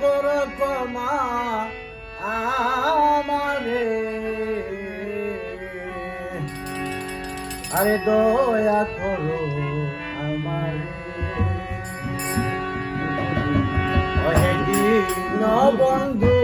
কর কমা আমারে। আরে দয়া করো আমারে। ওহে বন্ধু